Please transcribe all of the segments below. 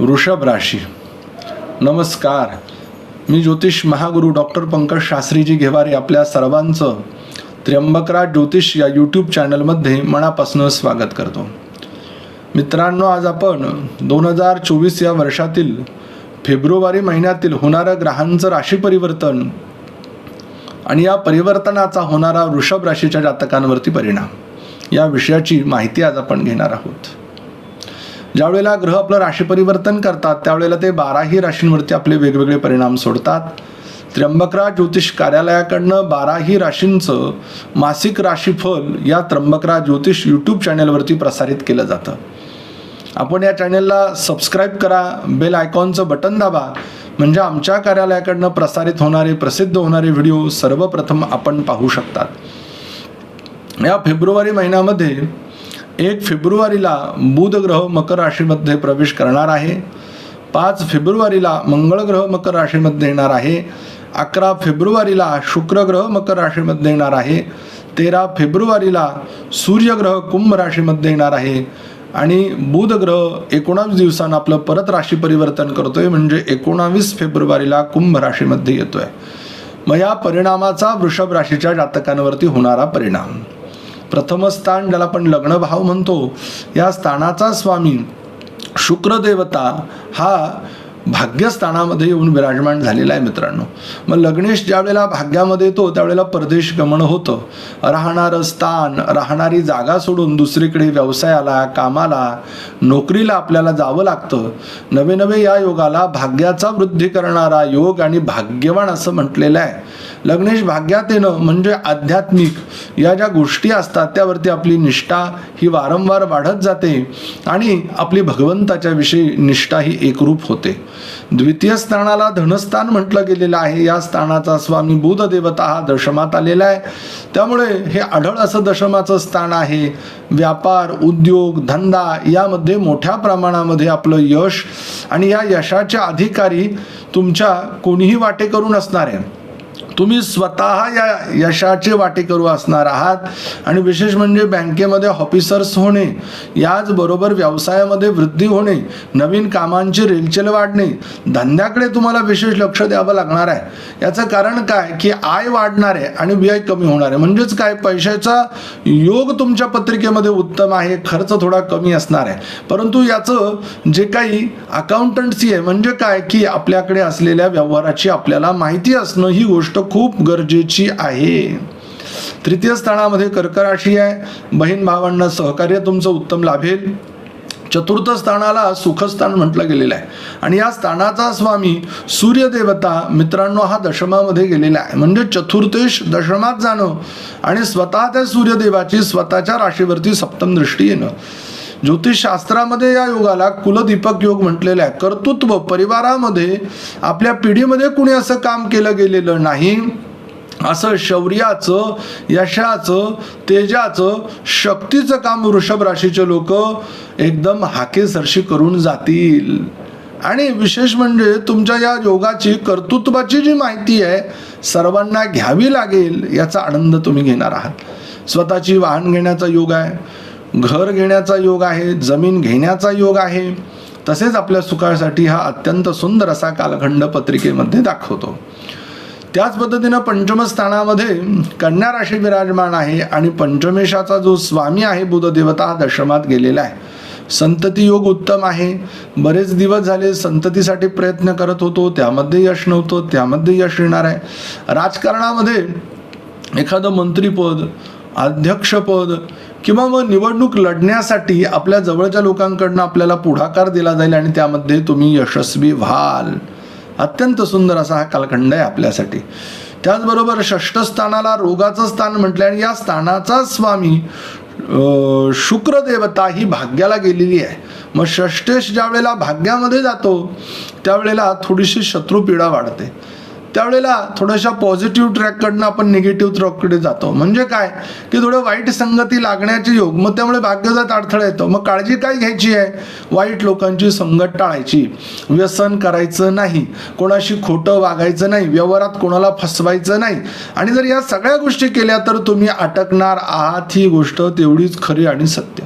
वृषभ राशी. नमस्कार. मी ज्योतिष महागुरु डॉक्टर पंकज शास्त्रीजी घेवारे आपल्या सर्वांचं त्र्यंबकराज ज्योतिष या यूट्यूब चॅनलमध्ये मनापासून स्वागत करतो. मित्रांनो आज आपण दोन हजार चोवीस या वर्षातील फेब्रुवारी महिन्यातील होणारं ग्रहांचं राशी परिवर्तन आणि या परिवर्तनाचा होणारा वृषभ राशीच्या जातकांवरती परिणाम या विषयाची माहिती आज आपण घेणार आहोत. ज्यावेळेला ग्रह आपलं राशी परिवर्तन करतात त्यावेळेला ते बाराही राशींवरती आपले वेगवेगळे परिणाम सोडतात. त्र्यंबकराज ज्योतिष कार्यालयाकडनं बाराही राशींचं मासिक राशीफल या त्र्यंबकराज ज्योतिष यूट्यूब चॅनलवरती प्रसारित केलं जातं. आपण या चॅनलला सबस्क्राईब करा बेल आयकॉनचं बटन दाबा म्हणजे आमच्या कार्यालयाकडनं प्रसारित होणारे प्रसिद्ध होणारे व्हिडिओ सर्वप्रथम आपण पाहू शकतात. या फेब्रुवारी महिन्यामध्ये एक फेब्रुवारीला बुधग्रह मकर राशीमध्ये प्रवेश करणार आहे. पाच फेब्रुवारीला मंगळग्रह मकर राशीमध्ये येणार आहे. अकरा फेब्रुवारीला शुक्र ग्रह मकर राशीमध्ये येणार आहे. तेरा फेब्रुवारीला सूर्यग्रह कुंभ राशीमध्ये येणार आहे. आणि बुध ग्रह एकोणावीस दिवसानं आपलं परत राशी परिवर्तन करतोय. म्हणजे एकोणावीस फेब्रुवारीला कुंभ राशीमध्ये येतोय. मग या परिणामाचा वृषभ राशीच्या जातकांवरती होणारा परिणाम. प्रथम स्थान ज्याला आपण लग्नभाव म्हणतो या स्थानाचा स्वामी शुक्रदेवता हा भाग्यस्थानामध्ये येऊन विराजमान झालेला आहे मित्रांनो. मग लग्नेश ज्यावेळेला भाग्यामध्ये येतो त्यावेळेला परदेश गमन होतं. राहणारं स्थान राहणारी जागा सोडून दुसरीकडे व्यवसायाला कामाला नोकरीला आपल्याला जावं लागतं. नवे नवे या योगाला भाग्याचा वृद्धी करणारा योग आणि भाग्यवान असं म्हटलेलं आहे. लग्नेश भाग्यात येणं म्हणजे आध्यात्मिक. या ज्या गोष्टी असतात त्यावरती आपली निष्ठा ही वारंवार वाढत जाते आणि आपली भगवंताच्या विषयी निष्ठा ही एकरूप होते. द्वितीय स्थानाला धनस्थान म्हटलं गेलेलं आहे. या स्थानाचा स्वामी बुध देवता हा दशमात आलेला आहे. त्यामुळे हे आढळ असं दशमाचं स्थान आहे. व्यापार उद्योग धंदा यामध्ये मोठ्या प्रमाणामध्ये आपलं यश आणि या यशाच्या अधिकारी तुमच्या कोणीही वाटे करून असणार आहे. तुम्ही स्वतः या यशाचे वाटेकरू असणार आहात. आणि विशेष म्हणजे बँकेमध्ये ऑफिसर्स होणे याचबरोबर व्यवसायामध्ये वृद्धी होणे नवीन कामांची रेलचेल वाढणे धंद्याकडे तुम्हाला विशेष लक्ष द्यावं लागणार आहे. याचं कारण काय? की आय वाढणार आहे आणि व्यय कमी होणार. आहे म्हणजेच काय? पैशाचा योग तुमच्या पत्रिकेमध्ये उत्तम आहे खर्च थोडा कमी असणार आहे. परंतु याचं जे काही अकाउंटन्सी आहे म्हणजे काय? की आपल्याकडे असलेल्या व्यवहाराची आपल्याला माहिती असणं ही गोष्ट खूप गरजेची आहे. तृतीय स्थानामध्ये कर्क राशी आहे. बहीण भावांना सहकार्य तुमचं उत्तम लाभेल. चतुर्थ स्थानाला सुखस्थान म्हटलं गेलेलं आहे. आणि या स्थानाचा स्वामी सूर्यदेवता मित्रांनो हा दशमामध्ये गेलेला आहे. म्हणजे चतुर्थेश दशमात जाणं आणि स्वतः त्या सूर्यदेवाची स्वतःच्या राशीवरती सप्तम दृष्टी येणं. ज्योतिषशास्त्रामध्ये या योगाला कुलदीपक योग म्हटलेला आहे. कर्तृत्व परिवारामध्ये आपल्या पिढीमध्ये कुणी असं काम केलं गेलेलं नाही. असं शौर्याचं यशाचं तेजाचं शक्तीचं काम वृषभ राशीचे लोक एकदम हाकेसरशी करून जातील. आणि विशेष म्हणजे तुमच्या या योगाची कर्तृत्वाची जी माहिती आहे सर्वांना घ्यावी लागेल याचा आनंद तुम्ही घेणार आहात. स्वतःची वाहन घेण्याचा योग आहे. घर घेण्याचा योग आहे जमीन घेण्याचा योग आहे. तसेच आपल्या सुखासाठी हा अत्यंत सुंदर असा कालखंड पत्रिकेमध्ये दाखवतो. त्याच पद्धतीनं पंचम स्थानामध्ये कन्या राशी विराजमान आहे आणि पंचमेशाचा जो स्वामी आहे बुधदेवता हा दशमात गेलेला आहे. संतती योग उत्तम आहे. बरेच दिवस झाले संततीसाठी प्रयत्न करत होतो त्यामध्ये यश नव्हतं त्यामध्ये यश येणार आहे. राजकारणामध्ये एखादं मंत्रीपद अध्यक्षपद किंवा मग निवडणूक लढण्यासाठी आपल्या जवळच्या लोकांकडनं आपल्याला पुढाकार दिला जाईल आणि त्यामध्ये तुम्ही यशस्वी व्हाल. अत्यंत सुंदर असा हा कालखंड आहे आपल्यासाठी. त्याचबरोबर षष्ठ स्थानाला रोगाचं स्थान म्हटलं आणि या स्थानाचा स्वामी शुक्रदेवता ही भाग्याला गेलेली आहे. मग षष्टेश ज्या वेळेला भाग्यामध्ये जातो त्यावेळेला थोडीशी शत्रुपीडा वाढते. त्यावेळेला थोड्याशा पॉझिटिव्ह ट्रॅककडनं आपण निगेटिव्ह ट्रॅककडे जातो. म्हणजे काय? की थोडं वाईट संगती लागण्याचे योग. मग त्यामुळे भाग्यजात अडथळा येतो. मग काळजी काय घ्यायची आहे? वाईट लोकांची संगत टाळायची. व्यसन करायचं नाही. कोणाशी खोटं वागायचं नाही. व्यवहारात कोणाला फसवायचं नाही. आणि जर या सगळ्या गोष्टी केल्या तर तुम्ही अटकणार आहात. ही गोष्ट तेवढीच खरी आणि सत्य.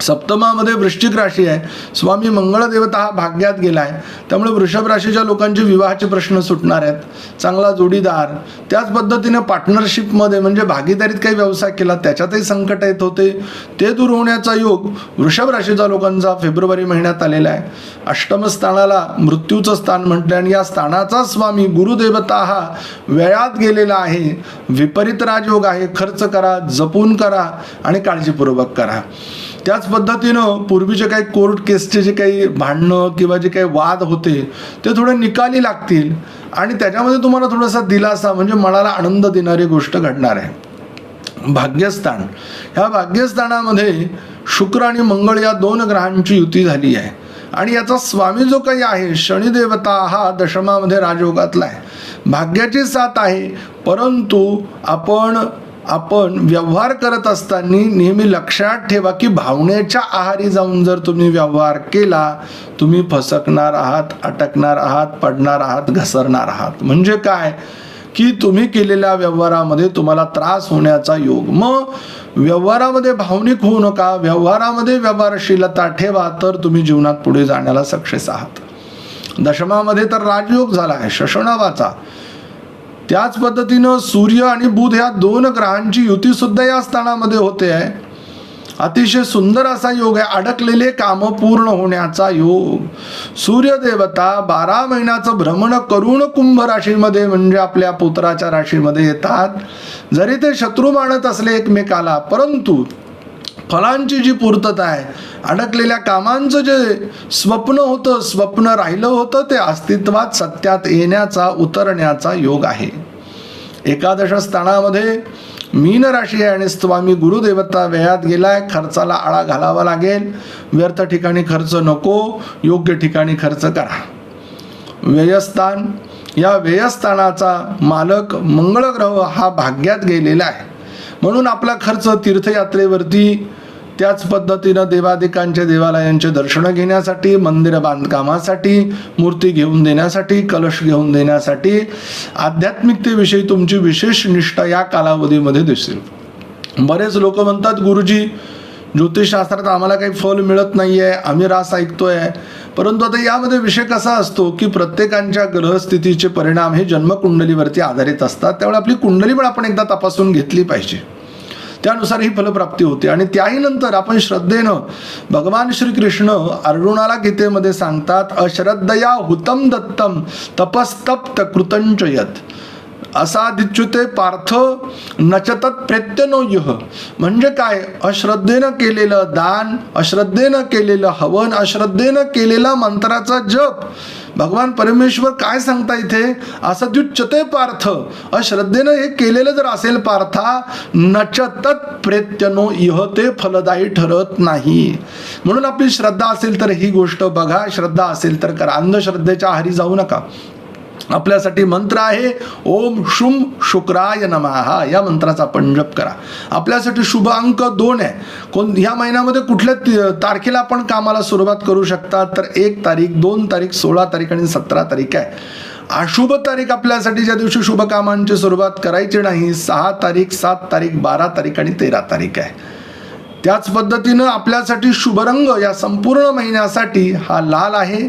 सप्तमामध्ये वृश्चिक राशी आहे. स्वामी मंगळदेवता हा भाग्यात गेला आहे त्यामुळे वृषभ राशीच्या लोकांचे विवाहाचे प्रश्न सुटणार आहेत. चांगला जोडीदार. त्याच पद्धतीने पार्टनरशिपमध्ये म्हणजे भागीदारीत काही व्यवसाय केला त्याच्यातही संकट येत होते. ते दूर होण्याचा योग वृषभ राशीच्या लोकांचा फेब्रुवारी महिन्यात आलेला आहे. अष्टम स्थानाला मृत्यूचं स्थान म्हटलं आणि या स्थानाचा स्वामी गुरुदेवता हा वेळात गेलेला आहे. विपरीत राजयोग आहे. खर्च करा जपून करा आणि काळजीपूर्वक करा. त्याच पद्धतीनं पूर्वीचे काही कोर्ट केसचे जे काही भांडणं किंवा जे काही वाद होते ते थोडे निकाली लागतील आणि त्याच्यामध्ये तुम्हाला थोडासा दिलासा म्हणजे मनाला आनंद देणारी गोष्ट घडणार आहे. भाग्यस्थान. ह्या भाग्यस्थानामध्ये शुक्र आणि मंगळ या दोन ग्रहांची युती झाली आहे. आणि याचा स्वामी जो काही आहे शनिदेवता हा दशमामध्ये राजयोगातला आहे. भाग्याची साथ आहे परंतु आपण आपण व्यवहार करत असताना नेहमी लक्षात ठेवा की भावनेच्या आहारी जाऊन जर तुम्ही व्यवहार केला तुम्ही फसकणार आहात अटकणार आहात पडणार आहात घसरणार आहात. म्हणजे काय? की तुम्ही केलेल्या व्यवहारामध्ये तुम्हाला त्रास होण्याचा योग. मग व्यवहारामध्ये भावनिक होऊ नका. व्यवहारामध्ये व्यवहारशीलता ठेवा तर तुम्ही जीवनात पुढे जाण्याला सक्सेस आहात. दशमामध्ये तर राजयोग झाला आहे शशणावाचा त्याच पद्धतीनं सूर्य आणि बुध ह्या दोन ग्रहांची युती सुद्धा या स्थानामध्ये होते आहे. अतिशय सुंदर असा योग आहे. अडकलेले काम पूर्ण होण्याचा योग. सूर्यदेवता बारा महिन्याचं भ्रमण करून कुंभ राशीमध्ये म्हणजे आपल्या पुत्राच्या राशीमध्ये येतात. जरी ते शत्रू मानत असले एकमेकाला परंतु फळांची जी पूर्तता आहे अडकलेल्या कामांचं जे स्वप्न होतं स्वप्न राहिलं होतं ते अस्तित्वात सत्यात येण्याचा उतरण्याचा योग आहे. एकादश स्थानामध्ये मीन राशी आहे आणि स्वामी गुरुदेवता वेळात गेलाय खर्चाला आळा घालावा लागेल. व्यर्थ ठिकाणी खर्च नको योग्य ठिकाणी खर्च करा. व्ययस्थान या व्ययस्थानाचा मालक मंगळग्रह हा भाग्यात गेलेला आहे. म्हणून आपला खर्च तीर्थयात्रेवरती त्याच पद्धतीनं देवादिकांच्या देवालयांचे दर्शनं घेण्यासाठी मंदिर बांधकामासाठी मूर्ती घेऊन देण्यासाठी कलश घेऊन देण्यासाठी आध्यात्मिकतेविषयी तुमची विशेष निष्ठा या कालावधीमध्ये दिसेल. बरेच लोक म्हणतात गुरुजी ज्योतिषशास्त्रात आम्हाला काही फल मिळत नाही आहे आम्ही रास ऐकतोय. परंतु आता यामध्ये विषय कसा असतो की प्रत्येकांच्या ग्रहस्थितीचे परिणाम हे जन्मकुंडलीवरती आधारित असतात त्यामुळे आपली कुंडली पण आपण एकदा तपासून घेतली पाहिजे. त्यानुसार ही फलप्राप्ती होते. आणि त्याही नंतर आपण श्रद्धेनं भगवान श्रीकृष्ण अर्जुनाला गीतेमध्ये सांगतात अश्रद्धया हुतम दत्तम तपस्तप्त कृतंचयत असाधिच्युते पार्थ नचतत प्रत्यनो युह म्हणजे काय? अश्रद्धेनं केलेलं दान अश्रद्धेनं केलेलं हवन अश्रद्धेनं केलेला मंत्राचा जप. भगवान परमेश्वर काय सांगता इथे? असद्युच्यते पार्थ. अश्रद्धेनं हे केलेलं जर असेल पार्था नचतत प्रत्यनो इह ते फलदायी ठरत नाही. म्हणून आपली श्रद्धा असेल तर ही गोष्ट बघा. श्रद्धा असेल तर करा. अंधश्रद्धेच्या आहारी जाऊ नका. आपल्यासाठी मंत्र आहे ओम शुम शुक्राय नमहा या मंत्राचा आपण जप करा. आपल्यासाठी शुभ अंक दोन आहे. कोण ह्या महिन्यामध्ये कुठल्या तारखेला आपण कामाला सुरुवात करू शकता? तर एक तारीख दोन तारीख सोळा तारीख आणि सतरा तारीख आहे. अशुभ तारीख आपल्यासाठी ज्या दिवशी शुभ कामांची सुरुवात करायची नाही सहा तारीख सात तारीख बारा तारीख आणि तेरा तारीख आहे. त्याच पद्धतीनं आपल्यासाठी शुभरंग या संपूर्ण महिन्यासाठी हा लाल आहे